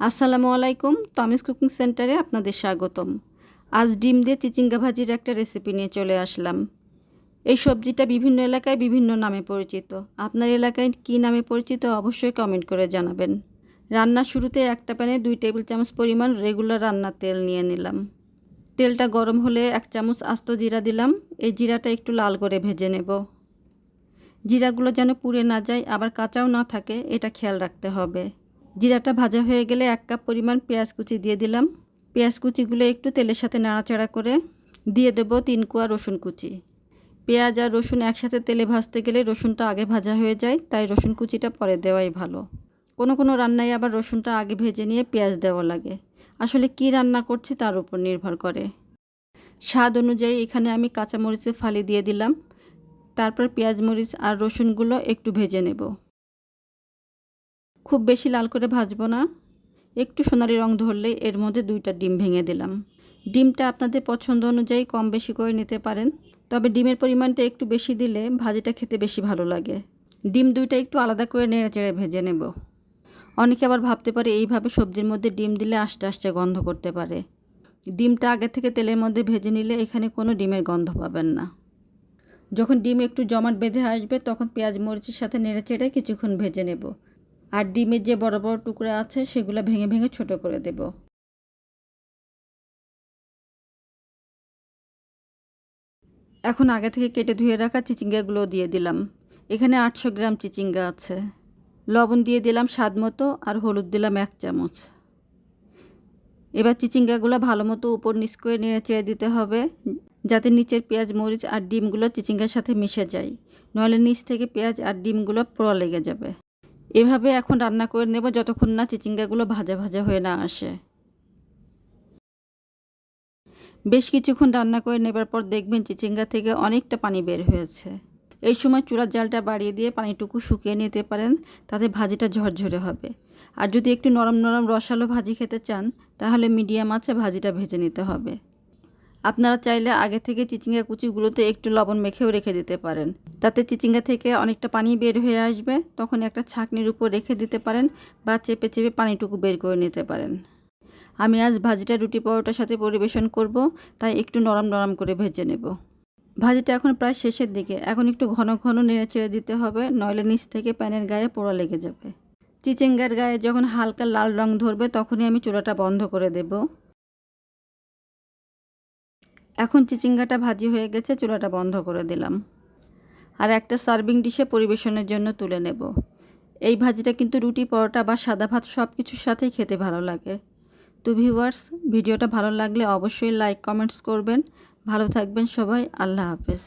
আসসালামু আলাইকুম তমিস কুকিং সেন্টারে আপনাদের স্বাগতম। আজ ডিম দিয়ে চিচিঙ্গা ভাজির একটা রেসিপি নিয়ে চলে আসলাম। এই সবজিটা বিভিন্ন এলাকায় বিভিন্ন নামে পরিচিত। আপনার এলাকায় কী নামে পরিচিত অবশ্যই কমেন্ট করে জানাবেন। রান্নার শুরুতে একটা প্যানে দুই টেবিল চামচ পরিমাণ রেগুলার রান্নার তেল নিয়ে নিলাম। তেলটা গরম হলে এক চামচ আস্ত জিরা দিলাম। এই জিরাটা একটু লাল করে ভেজে নেব। জিরাগুলো যেন পুড়ে না যায়, আবার কাঁচাও না থাকে, এটা খেয়াল রাখতে হবে। জিরাটা ভাজা হয়ে গেলে এক কাপ পরিমাণ পেঁয়াজ কুচি দিয়ে দিলাম। পেঁয়াজ কুচিগুলো একটু তেলের সাথে নাড়াচাড়া করে দিয়ে দেব তিন কুয়া রসুন কুচি। পেঁয়াজ আর রসুন একসাথে তেলে ভাজতে গেলে রসুনটা আগে ভাজা হয়ে যায়, তাই রসুন কুচিটা পরে দেওয়াই ভালো। কোনো কোনো রান্নায় আবার রসুনটা আগে ভেজে নিয়ে পেঁয়াজ দেওয়া লাগে। আসলে কি রান্না করছি তার উপর নির্ভর করে। স্বাদ অনুযায়ী এখানে আমি কাঁচামরিচের ফালি দিয়ে দিলাম। তারপর পেঁয়াজ মরিচ আর রসুনগুলো একটু ভেজে নেব। খুব বেশি লাল করে ভাজবো না। একটু সোনালি রং ধরলেই এর মধ্যে দুইটা ডিম ভেঙে দিলাম। ডিমটা আপনাদের পছন্দ অনুযায়ী কম বেশি করে নিতে পারেন, তবে ডিমের পরিমাণটা একটু বেশি দিলে ভাজিটা খেতে বেশি ভালো লাগে। ডিম দুইটা একটু আলাদা করে নেড়ে চেড়ে ভেজে নেব। অনেকে আবার ভাবতে পারে এইভাবে সবজির মধ্যে ডিম দিলে আস্তে আস্তে গন্ধ করতে পারে। ডিমটা আগে থেকে তেলের মধ্যে ভেজে নিলে এখানে কোনো ডিমের গন্ধ পাবেন না। যখন ডিম একটু জমাট বেঁধে আসবে, তখন পেঁয়াজ মরিচের সাথে নেড়ে চেড়ে কিছুক্ষণ ভেজে নেব। আর ডিমের যে বড় বড় টুকরো আছে সেগুলো ভেঙে ভেঙে ছোট করে দেব। এখন আগে থেকে কেটে ধুয়ে রাখা চিচিঙ্গাগুলো দিয়ে দিলাম। এখানে আটশো গ্রাম চিচিঙ্গা আছে। লবণ দিয়ে দিলাম স্বাদ মতো আর হলুদ দিলাম এক চামচ। এবার চিচিঙ্গাগুলো ভালো মতো উপর নিচ করে নেড়ে চেড়ে দিতে হবে, যাতে নিচের পেঁয়াজ, মরিচ আর ডিমগুলো চিচিঙ্গার সাথে মিশে যায়। নইলে নিচ থেকে পেঁয়াজ আর ডিমগুলো পোড়া লেগে যাবে। এভাবে এখন রান্না করে নেব যতক্ষণ না চিচিঙ্গাগুলো ভাজা ভাজা হয়ে না আসে। বেশ কিছুক্ষণ রান্না করে নেবার পর দেখবেন চিচিঙ্গা থেকে অনেকটা পানি বের হয়েছে। এই সময় চুলার জালটা বাড়িয়ে দিয়ে পানিটুকু শুকিয়ে নিতে পারেন, তাতে ভাজিটা ঝরঝরে হবে। আর যদি একটু নরম নরম রসালো ভাজি খেতে চান, তাহলে মিডিয়াম আছে ভাজিটা ভেজে নিতে হবে। আপনারা চাইলে আগে থেকে চিচিঙ্গা কুচিগুলোতে একটু লবণ মেখেও রেখে দিতে পারেন। তাতে চিচিঙ্গা থেকে অনেকটা পানি বের হয়ে আসবে। তখন একটা ছাকনির উপর রেখে দিতে পারেন বা চেপে চেপে পানিটুকু বের করে নিতে পারেন। আমি আজ ভাজিটা রুটি পরোটার সাথে পরিবেশন করব, তাই একটু নরম নরম করে ভেজে নেব। ভাজিটা এখন প্রায় শেষের দিকে। এখন একটু ঘন ঘন নেড়ে ছেড়ে দিতে হবে, নইলে নিচ থেকে প্যানের গায়ে পোড়া লেগে যাবে। চিচিঙ্গার গায়ে যখন হালকা লাল রং ধরবে, তখনই আমি চুলাটা বন্ধ করে দেব। এখন চিচিঙ্গাটা ভাজি হয়ে গেছে, চুলাটা বন্ধ করে দিলাম। আর একটা সার্ভিং ডিশে পরিবেশনের জন্য তুলে নেব। এই ভাজিটা কিন্তু রুটি, পরোটা বা সাদা ভাত সব কিছুর সাথেই খেতে ভালো লাগে। তো ভিউয়ার্স, ভিডিওটা ভালো লাগলে অবশ্যই লাইক, কমেন্টস করবেন। ভালো থাকবেন সবাই, আল্লাহ হাফেজ।